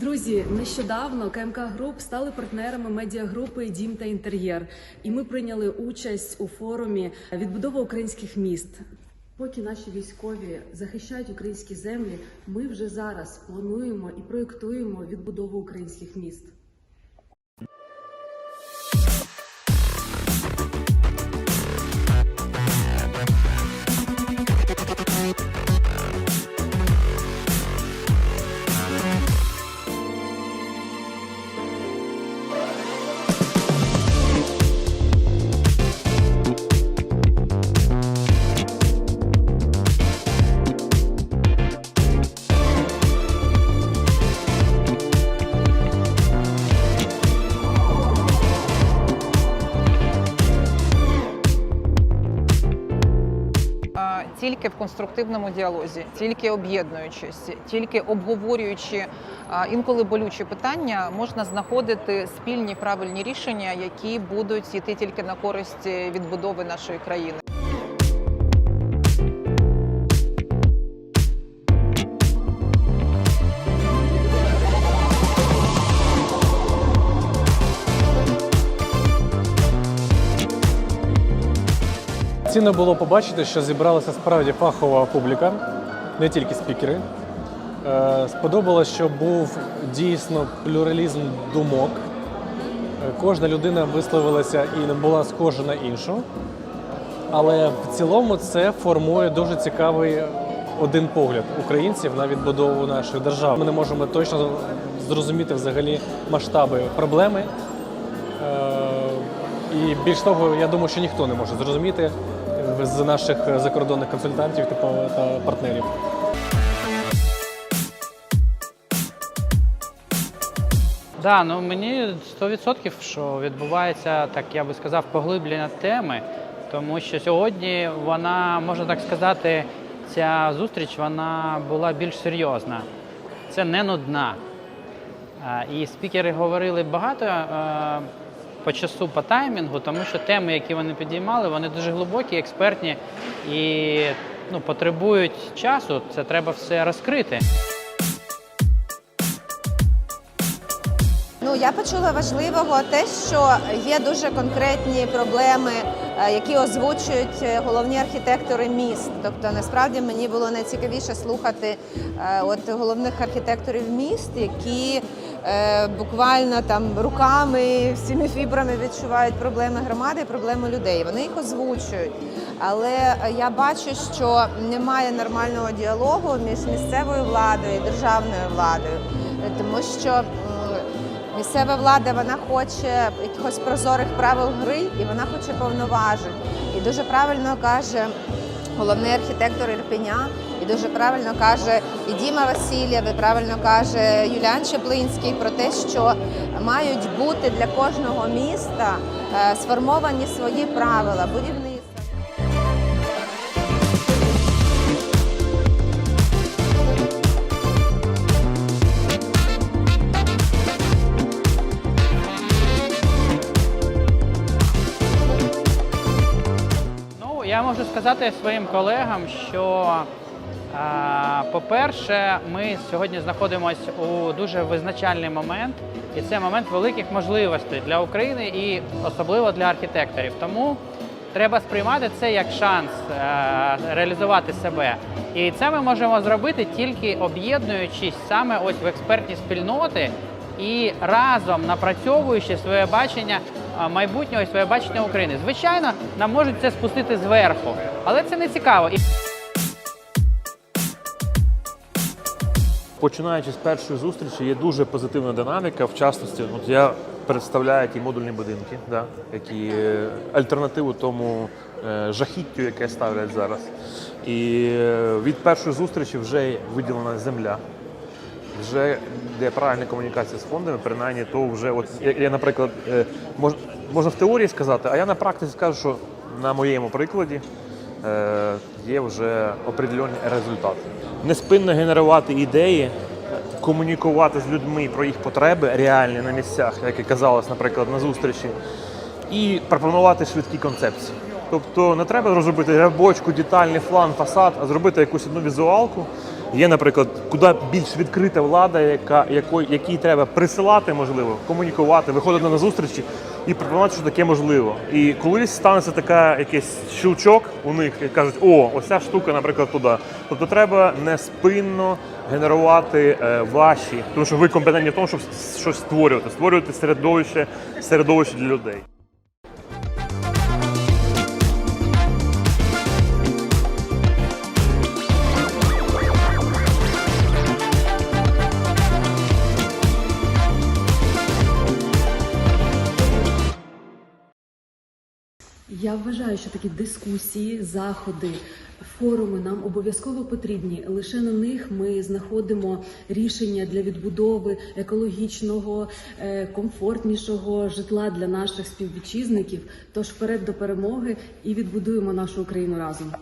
Друзі, нещодавно КМК Груп стали партнерами медіагрупи Дім та інтер'єр, і ми прийняли участь у форумі відбудова українських міст. Поки наші військові захищають українські землі, ми вже зараз плануємо і проєктуємо відбудову українських міст. Тільки в конструктивному діалозі, тільки об'єднуючись, тільки обговорюючи інколи болючі питання, можна знаходити спільні правильні рішення, які будуть йти тільки на користь відбудови нашої країни. Цінно було побачити, що зібралася справді фахова публіка, не тільки спікери. Е, Сподобалось, що був дійсно плюралізм думок. Е, Кожна людина висловилася і не була схожа на іншу. Але в цілому це формує дуже цікавий один погляд українців на відбудову нашої держави. Ми не можемо точно зрозуміти взагалі масштаби проблеми. Е, І більш того, я думаю, що ніхто не може зрозуміти з наших закордонних консультантів типу, та партнерів. Да, ну мені 100% що відбувається, так я би сказав, поглиблення теми, тому що сьогодні вона, можна так сказати, ця зустріч вона була більш серйозна. Це не нудна. І спікери говорили багато е, по часу, по таймінгу, тому що теми, які вони підіймали, вони дуже глибокі, експертні і ну, потребують часу. Це треба все розкрити. Я почула важливого те, що є дуже конкретні проблеми, е, які озвучують е, головні архітектори міст. Тобто, насправді мені було найцікавіше слухати е, от головних архітекторів міст, які буквально там руками, всіми фібрами відчувають проблеми громади, проблеми людей. Вони їх озвучують. Але я бачу, що немає нормального діалогу між місцевою владою і державною владою, тому що. Місцева влада вона хоче якихось прозорих правил гри і вона хоче повноважень. І дуже правильно каже головний архітектор Ірпеня, і дуже правильно каже і Діма Васильєв, і правильно каже Юліан Чеплинський про те, що мають бути для кожного міста е, сформовані свої правила будівництва. Сказати своїм колегам, що, по-перше, ми сьогодні знаходимося у дуже визначальний момент, і це момент великих можливостей для України і особливо для архітекторів. Тому треба сприймати це як шанс е, реалізувати себе. І це ми можемо зробити тільки об'єднуючись саме ось в експертні спільноти і разом напрацьовуючи своє бачення майбутнього і своє бачення України. Звичайно, нам можуть це спустити зверху, але це не цікаво. Починаючи з першої зустрічі, є дуже позитивна динаміка. В частності, от я представляю ті модульні будинки, да, які е, альтернативу тому е, жахіттю, яке ставлять зараз. І е, від першої зустрічі вже виділена земля. Вже де правильна комунікація з фондами, принаймні, то вже от я, наприклад, е, мож, можна в теорії сказати, а я на практиці скажу, що на моєму прикладі е, є вже определені результати. Неспинно генерувати ідеї, комунікувати з людьми про їх потреби реальні на місцях, як і казалось, наприклад, на зустрічі, і пропонувати швидкі концепції. Тобто не треба розробити рябочку, детальний план, фасад, а зробити якусь одну візуалку Є, наприклад, куди більш відкрита влада, яка, якої, якій треба присилати, можливо, комунікувати, виходити на зустрічі і пропонувати, що таке можливо. І колись станеться така якийсь щелчок у них і кажуть, о, ось штука, наприклад, туди. Тобто треба неспинно генерувати е, ваші, тому що ви компетентні в тому, щоб щось створювати, створювати середовище, середовище для людей. Я вважаю, що такі дискусії, заходи, форуми нам обов'язково потрібні. Лише на них ми знаходимо рішення для відбудови екологічного, е, комфортнішого житла для наших співвітчизників. Тож вперед до перемоги і відбудуємо нашу Україну разом.